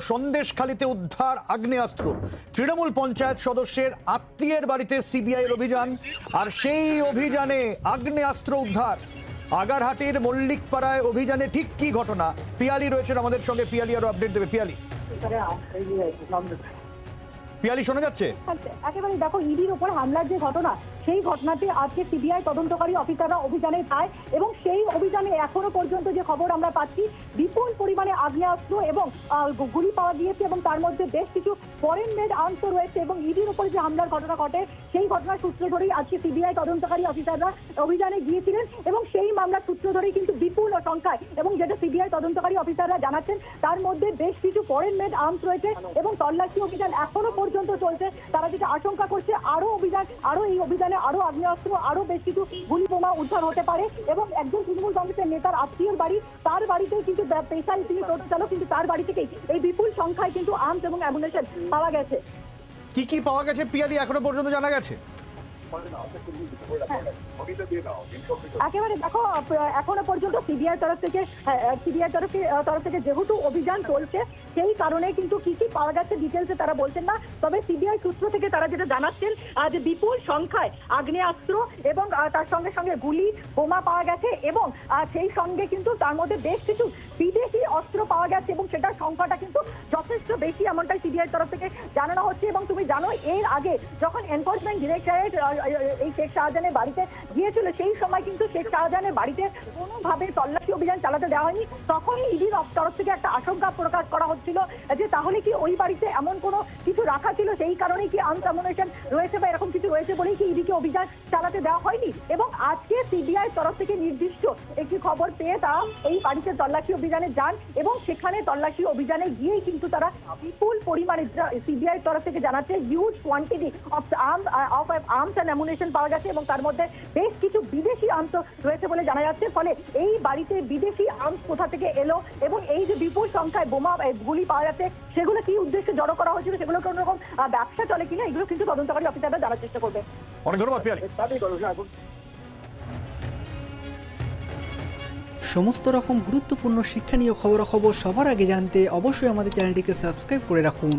সন্দেশখালিতে উদ্ধার আগ্নেয়াস্ত্র। তৃণমূল পঞ্চায়েত সদস্যের আত্মীয়ের বাড়িতে সিবিআইয়ের অভিযান আর সেই অভিযানে আগ্নেয়াস্ত্র উদ্ধার। আগারহাটির মল্লিকপাড়ায় অভিযানে ঠিক কি ঘটনা? পিয়ালি রয়েছেন আমাদের সঙ্গে। পিয়ালি আরও আপডেট দেবে। পিয়ালি। পিয়ালি শোনা যাচ্ছে? একেবারে দেখো ইডির উপর হামলার যে ঘটনা সেই ঘটনাতে আজকে সিবিআই তদন্তকারী অফিসাররা অভিযানে যায় এবং সেই অভিযানে এখনও পর্যন্ত যে খবর আমরা পাচ্ছি, বিপুল পরিমাণে আগ্নেয়াস্ত্র এবং গুলি পাওয়া গিয়েছে এবং তার মধ্যে বেশ কিছু ফরেন মেড আর্মস রয়েছে এবং ইডির উপরে যে হামলার ঘটনা ঘটে, সেই ঘটনার সূত্র ধরেই আজকে সিবিআই তদন্তকারী অফিসাররা অভিযানে গিয়েছিলেন এবং সেই মামলার সূত্র ধরেই কিন্তু বিপুল সংখ্যায় এবং যেটা সিবিআই তদন্তকারী অফিসাররা জানাচ্ছেন, তার মধ্যে বেশ কিছু ফরেন মেড আর্মস রয়েছে এবং তল্লাশি অভিযান এখনও পর্যন্ত চলছে। তারা যেটা আশঙ্কা করছে, আরও অভিযান, আরও এই অভিযানে আরও আগ্নেয়াস্ত্র আরও বেশ কিছু গুলি বোমা উদ্ধার হতে পারে। এবং একজন তৃণমূল কংগ্রেসের নেতার আত্মীয়র বাড়ি তার বাড়িতেই কিন্তু পেশায় তিনি টোটো চালক কিন্তু তার বাড়ি থেকেই এই বিপুল সংখ্যায় কিন্তু আর্মস এবং অ্যামুনেশন পাওয়া গেছে। কি কি পাওয়া গেছে পিয়ালি এখনও পর্যন্ত জানা গেছে? একেবারে দেখো, এখনও পর্যন্ত সিবিআই তরফ থেকে সিবিআই তরফে তরফ থেকে যেহেতু অভিযান চলছে, সেই কারণে কিন্তু কি কি পাওয়া যাচ্ছে ডিটেলসে তারা বলছেন না। তবে সিবিআই সূত্র থেকে তারা যেটা জানাচ্ছেন যে বিপুল সংখ্যায় আগ্নেয়াস্ত্র এবং তার সঙ্গে সঙ্গে গুলি, বোমা পাওয়া গেছে এবং সেই সঙ্গে কিন্তু তার মধ্যে বেশ কিছু বিদেশি অস্ত্র পাওয়া গেছে এবং সেটার সংখ্যাটা কিন্তু যথেষ্ট বেশি এমনটাই সিবিআই তরফ থেকে জানানো হচ্ছে এবং তুমি জানো এর আগে যখন এনফোর্সমেন্ট ডিরেক্টরেট এই শেখ শাহজাহানের বাড়িতে গিয়েছিল সেই সময় কিন্তু শেখ শাহজাহানের বাড়িতে কোনোভাবে তল্লাশি অভিযান চালাতে দেওয়া হয়নি। তখনই ইডির তরফ থেকে একটা আশঙ্কা প্রকাশ করা হচ্ছিল যে তাহলে কি ওই বাড়িতে এমন কোনো রাখা ছিল, সেই কারণেই কি আনসামনেশন রয়েছে বা এরকম কিছু রয়েছে বলেই কি ইডিকে অভিযান চালাতে দেওয়া হয়নি? এবং আজকে সিবিআই তরফ থেকে নির্দিষ্ট একটি খবর পেয়ে তারা এই বাড়িতে তল্লাশি অভিযানে যান এবং সেখানে তল্লাশি অভিযানে গিয়েই কিন্তু তারা বিপুল পরিমাণে সিবিআই তরফ থেকে জানাচ্ছে huge quantity of arm of arms and ammunition পাওয়া গেছে এবং তার মধ্যে বেশ কিছু বিদেশি আর্মস রয়েছে বলে জানা যাচ্ছে। ফলে এই বাড়িতে বিদেশি আর্মস কোথা থেকে এলো এবং এই যে বিপুল সংখ্যায় বোমা গুলি পাওয়া যাচ্ছে, সেগুলো কি উদ্দেশ্যে জড়ো করা হয়েছিল সেগুলো কোনো রকম ব্যবসা চলে কিনা এগুলো কিন্তু তদন্তকারী অফিসার জানার চেষ্টা করবে। অনেক ধন্যবাদ পিয়ালি। সমস্ত রকম গুরুত্বপূর্ণ শিক্ষণীয় খবরাখবর সবার আগে জানতে অবশ্যই আমাদের চ্যানেলটিকে সাবস্ক্রাইব করে রাখুন।